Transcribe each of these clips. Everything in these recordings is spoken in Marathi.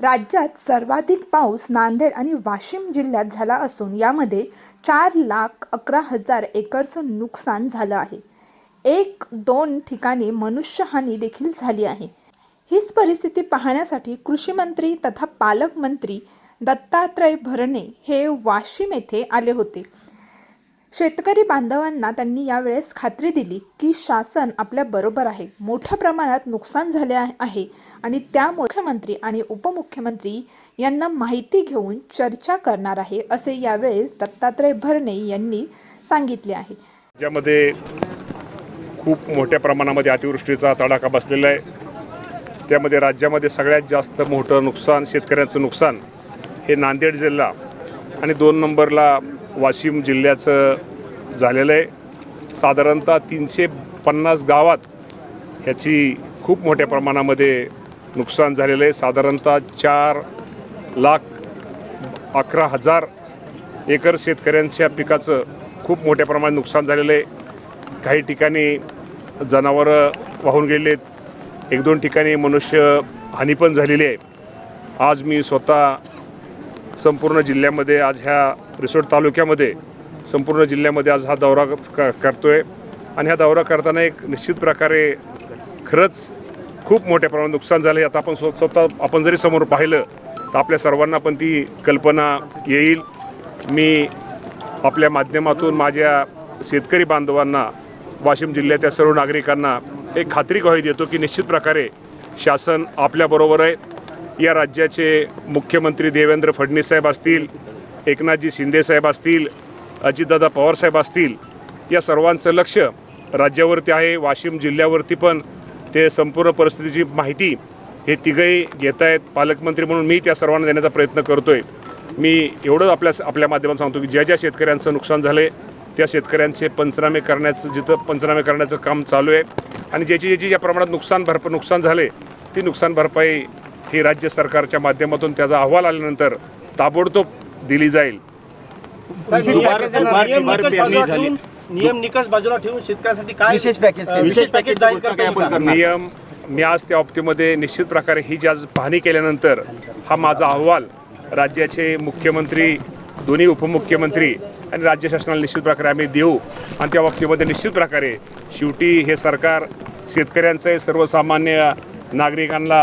राज्यात सर्वाधिक पाऊस नांदेड आणि वाशिम जिल्ह्यात झाला असून यामध्ये चार लाख अकरा हजार एकरचं नुकसान झालं आहे. एक दोन ठिकाणी मनुष्यहानी देखील झाली आहे. हीच परिस्थिती पाहण्यासाठी कृषीमंत्री तथा पालकमंत्री दत्तात्रय भरणे हे वाशिम येथे आले होते. शेतकरी बांधवांना त्यांनी यावेळेस खात्री दिली की शासन आपल्या बरोबर आहे. मोठ्या प्रमाणात नुकसान झाले आहे आणि त्यामुळे मुख्यमंत्री आणि उपमुख्यमंत्री यांना माहिती घेऊन चर्चा करणार आहे असे यावेळेस दत्तात्रय भरणे यांनी सांगितले आहे. ज्यामध्ये खूप मोठ्या प्रमाणामध्ये अतिवृष्टीचा तडाखा बसलेला आहे. त्यामध्ये राज्यामध्ये सगळ्यात जास्त मोठं नुकसान शेतकऱ्यांचं नुकसान हे नांदेड जिल्हा आणि दोन नंबरला वाशिम जिल्ह्याचं झालेलं आहे. साधारणतः तीनशे पन्नास गावात ह्याची खूप मोठ्या प्रमाणामध्ये नुकसान झालेलं आहे. साधारणतः चार लाख अकरा हजार एकर शेतकऱ्यांच्या पिकाचं खूप मोठ्या प्रमाणात नुकसान झालेलं आहे. काही ठिकाणी जनावरं वाहून गेले आहेत. एक दोन ठिकाणी मनुष्य हानी पण झालेली आहे. आज मी स्वतः संपूर्ण जिल्ह्यामध्ये आज ह्या रिसोड तालुक्यामध्ये संपूर्ण जिल्ह्यामध्ये आज हा दौरा क करतो आहे आणि हा दौरा करताना एक निश्चित प्रकारे खरंच खूप मोठ्या प्रमाणात नुकसान झालं आहे आता आपण स्व स्वतः आपण जरी समोर पाहिलं तर आपल्या सर्वांना पण ती कल्पना येईल. मी आपल्या माध्यमातून माझ्या शेतकरी बांधवांना वाशिम जिल्ह्याच्या सर्व नागरिकांना एक खात्री ग्वाही देतो की निश्चित प्रकारे शासन आपल्याबरोबर आहे. या राज्याचे मुख्यमंत्री देवेंद्र फडणवीस साहेब असतील एकनाथजी शिंदेसाहेब असतील अजितदादा पवारसाहेब असतील या सर्वांचं लक्ष राज्यावरती आहे वाशिम जिल्ह्यावरती पण. ते संपूर्ण परिस्थितीची माहिती हे तिघही घेत आहेत. पालकमंत्री म्हणून मी त्या सर्वांना देण्याचा प्रयत्न करतो आहे मी एवढं आपल्या आपल्या माध्यमात सांगतो की ज्या ज्या शेतकऱ्यांचं नुकसान झालं आहे त्या शेतकऱ्यांचे पंचनामे करण्याचं जिथं पंचनामे करण्याचं काम चालू आहे. आणि ज्याची ज्याची ज्या प्रमाणात नुकसान भरप नुकसान झाले ती नुकसान भरपाई ही राज्य सरकारच्या माध्यमातून त्याचा अहवाल आल्यानंतर ताबडतोब दिली जाईल नियम निकष बाजूला झाली. ठेवून शेतकऱ्यासाठी काय विशेष पॅकेज. विशेष पॅकेज जाहीर करता. नियम मी आज त्या बाबतीमध्ये निश्चित प्रकारे ही जी आज पाहणी केल्यानंतर हा माझा अहवाल राज्याचे मुख्यमंत्री दोन्ही उपमुख्यमंत्री आणि राज्य शासनाला निश्चित प्रकारे आम्ही देऊ आणि त्या बाबतीमध्ये निश्चित प्रकारे शेवटी हे सरकार शेतकऱ्यांचं सर्वसामान्य नागरिकांना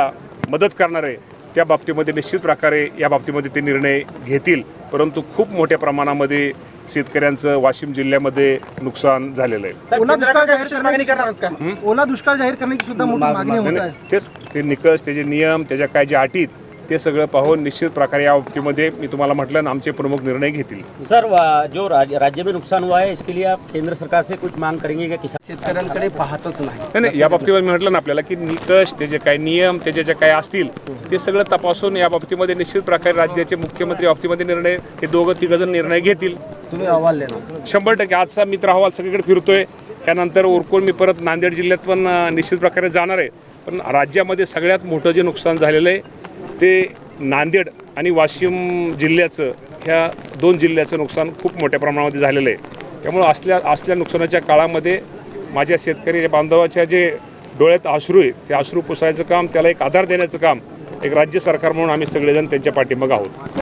मदत करणार आहे त्या बाबतीमध्ये निश्चित प्रकारे या बाबतीमध्ये ते निर्णय घेतील. परंतु खूप मोठ्या प्रमाणामध्ये शेतकऱ्यांचं वाशिम जिल्ह्यामध्ये नुकसान झालेलं आहे. ओला दुष्काळ जाहीर ओला दुष्काळ जाहीर करण्याची सुद्धा मोठी मागणी. तेच ते निकष त्याचे नियम त्याच्या काय ज्या अटीत ते सगळं पाहून निश्चित प्रकारे या बाबतीमध्ये मी तुम्हाला म्हटलं ना आमचे प्रमुख निर्णय घेतील. सर जो राज, राज्य में नुकसान हुआ है इसके लिए आप केंद्र सरकार से कुछ मांग करेंगे क्या किसान? शेतकऱ्यांकडे पाहतच नाही. नाही या बाबतीमध्ये मी म्हटलं ना आपल्याला की निकष त्याचे काय नियम त्याचे जे काय असतील ते सगळं तपासून या बाबतीमध्ये निश्चित प्रकारे राज्याचे मुख्यमंत्री बाबतीमध्ये निर्णय हे दोघं तिघजण निर्णय घेतील. तुम्ही अहवाल देणार शंभर टक्के आजचा मित्र अहवाल सगळीकडे फिरतोय. त्यानंतर उरकून मी परत नांदेड जिल्ह्यात पण निश्चित प्रकारे जाणार आहे. पण राज्यामध्ये सगळ्यात मोठं जे नुकसान झालेलं आहे ते नांदेड आणि वाशिम जिल्ह्याचं ह्या दोन जिल्ह्याचं नुकसान खूप मोठ्या प्रमाणामध्ये झालेलं आहे. त्यामुळं असल्या असल्या नुकसानाच्या काळामध्ये माझ्या शेतकरी बांधवाच्या जे डोळ्यात अश्रू आहे ते अश्रू पुसायचं काम त्याला एक आधार देण्याचं काम एक राज्य सरकार म्हणून आम्ही सगळेजण त्यांच्या पाठीमागं आहोत.